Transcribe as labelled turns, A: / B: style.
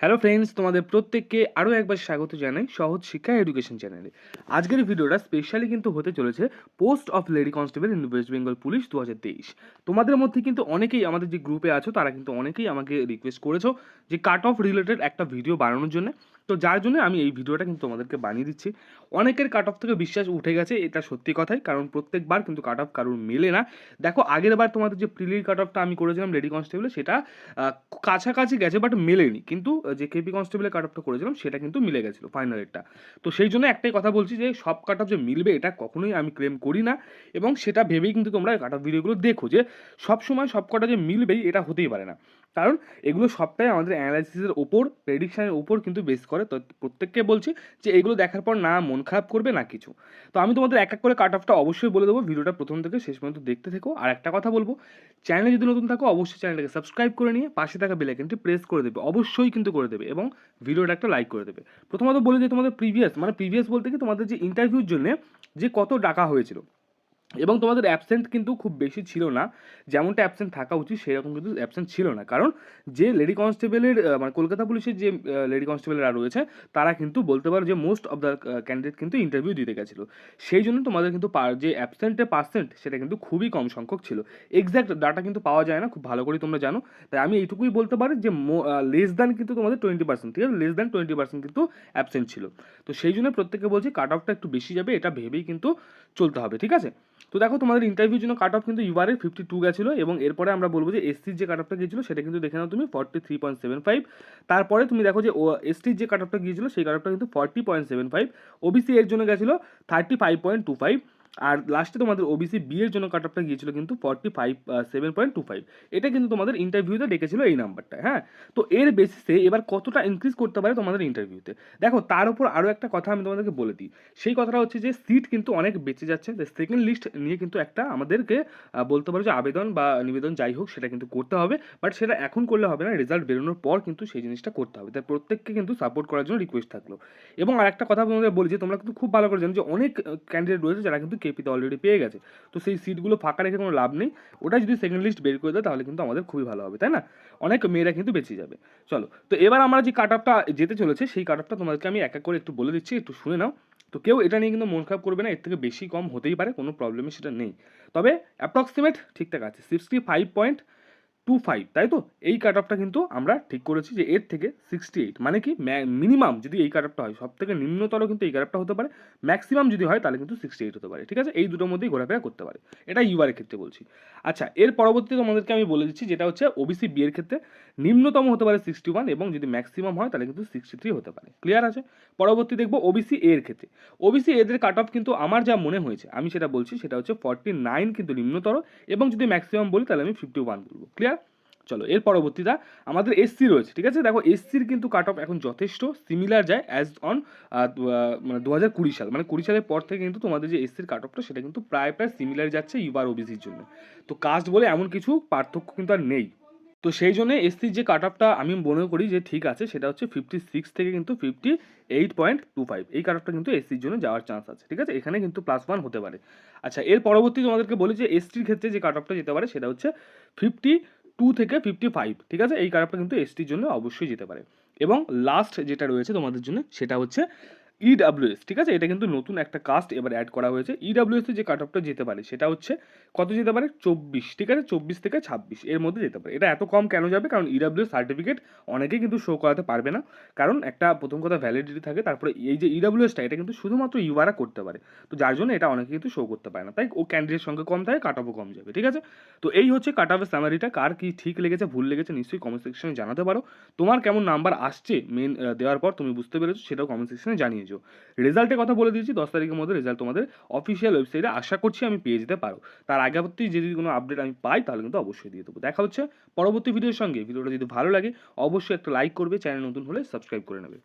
A: Hello friends তোমাদের প্রত্যেককে আরও একবার স্বাগত জানাই সহজ শিক্ষা এডুকেশন চ্যানেলে আজকের ভিডিওটা স্পেশালি কিন্তু হতে চলেছে post of lady constable in West Bengal police দু হাজার তেইশ। তোমাদের মধ্যে কিন্তু অনেকেই আমাদের যে গ্রুপে আছো, তারা কিন্তু অনেকেই আমাকে রিকোয়েস্ট করেছ যে কাট অফ রিলেটেড একটা ভিডিও বানানোর জন্য। তো যার জন্য আমি এই ভিডিওটা কিন্তু তোমাদেরকে বানিয়ে দিচ্ছি। অনেকের কাট অফ থেকে বিশ্বাস উঠে গেছে, এটা সত্যি কথাই, কারণ প্রত্যেকবার কিন্তু কাট অফ কারোর মেলে না। দেখো, আগের বার তোমাদের যে প্রিলির কাট অফটা আমি করেছিলাম লেডি কনস্টেবলে সেটা কাছাকাছি গেছে বাট মেলেনি। কিন্তু যে কেপি কনস্টেবলের কাট অফটা করেছিলাম, সেটা কিন্তু মিলে গেছিল ফাইনালেরটা তো সেই জন্য একটাই কথা বলছি যে, সব কাট অফ যে মিলবে, এটা কখনোই আমি ক্লেম করি না। এবং সেটা ভেবেই কিন্তু তোমরা কাট অফ ভিডিওগুলো দেখো যে, সব সময় সব কটা যে মিলবেই, এটা হতেই পারে না। কারণ, এগুলো সবটাই আমাদের অ্যানালাইসিসের ওপর প্রেডিকশানের ওপর কিন্তু বেস করে। তো প্রত্যেককে বলছি যে এগুলো দেখার পর না মন খারাপ করবে না কিছু। তো আমি তোমাদের এক এক করে কাট অফটা অবশ্যই বলে দেবো, ভিডিওটা প্রথম থেকে শেষ পর্যন্ত দেখতে থেকো। আর একটা কথা বলব, চ্যানেলে যদি নতুন থাকো, অবশ্যই চ্যানেলটাকে সাবস্ক্রাইব করে নিয়ে পাশে থাকা বেলাইকনটি প্রেস করে দেবে, অবশ্যই কিন্তু করে দেবে এবং ভিডিওটা একটা লাইক করে দেবে। প্রথমত বলে যে তোমাদের প্রিভিয়াস মানে প্রিভিয়াস বলতে কি তোমাদের যে ইন্টারভিউর জন্য যে কত ডাকা হয়েছিল। এবং তোমাদের অ্যাবসেন্ট কিন্তু খুব বেশি ছিল না। যেমনটা অ্যাবসেন্ট থাকা উচিত, সেরকম কিন্তু অ্যাবসেন্ট ছিল না। কারণ যে লেডি কনস্টেবলের মানে কলকাতা পুলিশের যে লেডি কনস্টেবলরা রয়েছে, তারা কিন্তু বলতে পারো যে মোস্ট অফ দ্য ক্যান্ডিডেট কিন্তু ইন্টারভিউ দিতে গেছিল। সেই জন্য তোমাদের কিন্তু যে অ্যাবসেন্টের পার্সেন্ট সেটা কিন্তু খুবই কম সংখ্যক ছিল। এক্স্যাক্ট ডাটা কিন্তু পাওয়া যায় না, খুব ভালো করে তোমরা জানো। তাই আমি এইটুকুই বলতে পারি যে লেস দ্যান কিন্তু তোমাদের টোয়েন্টি পার্সেন্ট ঠিক আছে? লেস দ্যান টোয়েন্টি পার্সেন্ট কিন্তু অ্যাবসেন্ট ছিল। তো সেই জন্য প্রত্যেককে বলছি কাট অফটা একটু বেশি যাবে, এটা ভেবেই কিন্তু চলতে হবে, ঠিক আছে? তো দেখো, তোমাদের ইন্টারভিউর জন্য কাট অফ কিন্তু ইউআরের ফিফটি টু গেছিল এবং এরপরে আমরা বলব যে এসসির যে কাট অফটা গিয়েছিল সেটা কিন্তু দেখে নাও তুমি forty three point seven five তারপরে তুমি দেখো যে এসটির যে কাট অফটা গিয়েছিল, সেই কাট অফটা কিন্তু forty point seven five OBC এর জন্য গেছিল thirty five point two five আর লাস্টে তোমাদের ওবিসি বি এর জন্য কাট অফটা গিয়েছিল কিন্তু forty five seven point two five এটা কিন্তু তোমাদের ইন্টারভিউতে ডেকেছিল এই নাম্বারটা হ্যাঁ? তো এর বেসিসে এবার কতটা ইনক্রিজ করতে পারে তোমাদের ইন্টারভিউতে দেখো, তার উপর আরও একটা কথা আমি তোমাদেরকে বলে দিই। সেই কথাটা হচ্ছে যে সিট কিন্তু অনেক বেঁচে যাচ্ছে। সেকেন্ড লিস্ট নিয়ে কিন্তু একটা আমাদেরকে বলতে পারো যে আবেদন বা নিবেদন যাই হোক, সেটা কিন্তু করতে হবে। বাট সেটা এখন করলে হবে না রেজাল্ট বেরোনোর পর কিন্তু সেই জিনিসটা করতে হবে। তাই প্রত্যেককে কিন্তু সাপোর্ট করার জন্য রিকোয়েস্ট থাকল। এবং আরেকটা কথা তোমাদের বলি যে, তোমরা কিন্তু খুব ভালো করে জানো যে অনেক ক্যান্ডিডেট রয়েছে যারা কিন্তু কেপিতে অলরেডি পেয়ে গেছে। তো সেই সিটগুলো ফাঁকা রেখে কোনো লাভ নেই। ওটা যদি সেকেন্ড লিস্ট বের করে দেয়, তাহলে কিন্তু আমাদের খুবই ভালো হবে, তাই না? অনেক মেয়েরা কিন্তু বেঁচে যাবে। চলো, তো এবার আমরা যে কাট আপটা যেতে চলেছে, সেই কাট আপটা তোমাদেরকে আমি এক এক করে একটু বলে দিচ্ছি, একটু শুনে নাও। তো কেউ এটা নিয়ে কিন্তু মন খারাপ করবে না, এর থেকে বেশি কম হতেই পারে, কোনো প্রবলেমে সেটা নেই। তবে অ্যাপ্রক্সিমেট ঠিকঠাক আছে sixty five point two five তাই তো? এই কাট অফটা কিন্তু আমরা ঠিক করেছি যে এর থেকে সিক্সটি এইট মানে কি? মিনিমাম যদি এই কাট অফটা হয় সব থেকে নিম্নতর কিন্তু এই কাট অফটা হতে পারে। ম্যাক্সিমাম যদি হয়, তাহলে কিন্তু সিক্সটি এইট হতে পারে, ঠিক আছে? এই দুটোর মধ্যেই ঘোরাফেরা করতে পারে। এটা ইউআরের ক্ষেত্রে বলছি। আচ্ছা এর পরবর্তীতে তোমাদেরকে আমি বলে দিচ্ছি, যেটা হচ্ছে ওবিসি বি এর ক্ষেত্রে নিম্নতম হতে পারে সিক্সটি ওয়ান এবং যদি ম্যাক্সিমাম হয়, তাহলে কিন্তু সিক্সটি থ্রি হতে পারে। ক্লিয়ার আছে? পরবর্তী দেখব ওবিসি এর ক্ষেত্রে। ওবিসি এদের কাট অফ কিন্তু আমার যা মনে হয়েছে, আমি সেটা বলছি, সেটা হচ্ছে ফর্টি নাইন কিন্তু নিম্নতর এবং যদি ম্যাক্সিমাম বলি, তাহলে আমি ফিফটি ওয়ান বলব। ক্লিয়ার চলো, এর পরবর্তীটা আমাদের এসসি রয়েছে, ঠিক আছে? দেখো এসসির কিন্তু কাট অফ এখন যথেষ্ট সিমিলার যায় অ্যাজ অন মানে দু হাজার কুড়ি সাল মানে কুড়ি সালের পর থেকে কিন্তু তোমাদের যে এসসির কাট অফটা সেটা কিন্তু প্রায় প্রায় সিমিলার যাচ্ছে ইউবার ওবিসির জন্য। তো কাস্ট বলে এমন কিছু পার্থক্য কিন্তু আর নেই। তো সেই জন্য এসসির যে কাট অফটা আমি মনে করি যে ঠিক আছে, সেটা হচ্ছে ফিফটি সিক্স থেকে কিন্তু fifty eight point two five এই কাট অফটা কিন্তু এসসির জন্য যাওয়ার চান্স আছে, ঠিক আছে? এখানে কিন্তু প্লাস ওয়ান হতে পারে। আচ্ছা এর পরবর্তী তোমাদেরকে বলি যে এসটির ক্ষেত্রে যে কাট অফটা যেতে পারে, সেটা হচ্ছে ফিফটি টু থেকে ফিফটি ফাইভ ঠিক আছে? এই কাট কিন্তু এসটির জন্য অবশ্যই যেতে পারে এবং লাস্ট যেটা রয়েছে তোমাদের জন্য, সেটা হচ্ছে ইডাব্লিউএস ঠিক আছে? এটা কিন্তু নতুন একটা কাস্ট এবার অ্যাড করা হয়েছে। ইডাব্লিউএস এর যে কাট অফটা যেতে পারে, সেটা হচ্ছে কত যেতে পারে? চব্বিশ, ঠিক আছে? চব্বিশ থেকে ছাব্বিশ, এর মধ্যে যেতে পারে। এটা এত কম কেন যাবে? কারণ ইডাব্লিউ সার্টিফিকেট অনেকেই কিন্তু শো করাতে পারবে না। কারণ একটা প্রথম কথা ভ্যালিডিটি থাকে, তারপরে এই যে ইডাব্লিউএসটা এটা কিন্তু শুধুমাত্র ইউআরা করতে পারে। তো যার জন্য এটা অনেকে কিন্তু শো করতে পারে না। তাই ও ক্যান্ডিডেট সঙ্গে কম থাকে কাট অফও কম যাবে, ঠিক আছে? তো এই হচ্ছে কাট অফের স্যামারিটা কার কি ঠিক লেগেছে, ভুল লেগেছে, নিশ্চয়ই কমেন্ট সেকশনে জানাতে পারো। তোমার কেমন নাম্বার আসছে মেন দেওয়ার পর, তুমি বুঝতে পেরেছ, সেটাও কমেন্ট সেকশনে জানিয়েছো রেজাল্টের কথা বলে দিয়েছি, দশ তারিখের মধ্যে রেজাল্ট তোমাদের অফিসিয়াল ওয়েবসাইটে আশা করছি আমি পেয়ে যেতে পারো। তার আগাবর্তী যদি কোনো আপডেট আমি পাই, তাহলে কিন্তু অবশ্যই দিয়ে দেবো। দেখা হচ্ছে পরবর্তী ভিডিওর সঙ্গে। ভিডিওটা যদি ভালো লাগে, অবশ্যই একটা লাইক করবে চ্যানেল নতুন হলে সাবস্ক্রাইব করে নেবে।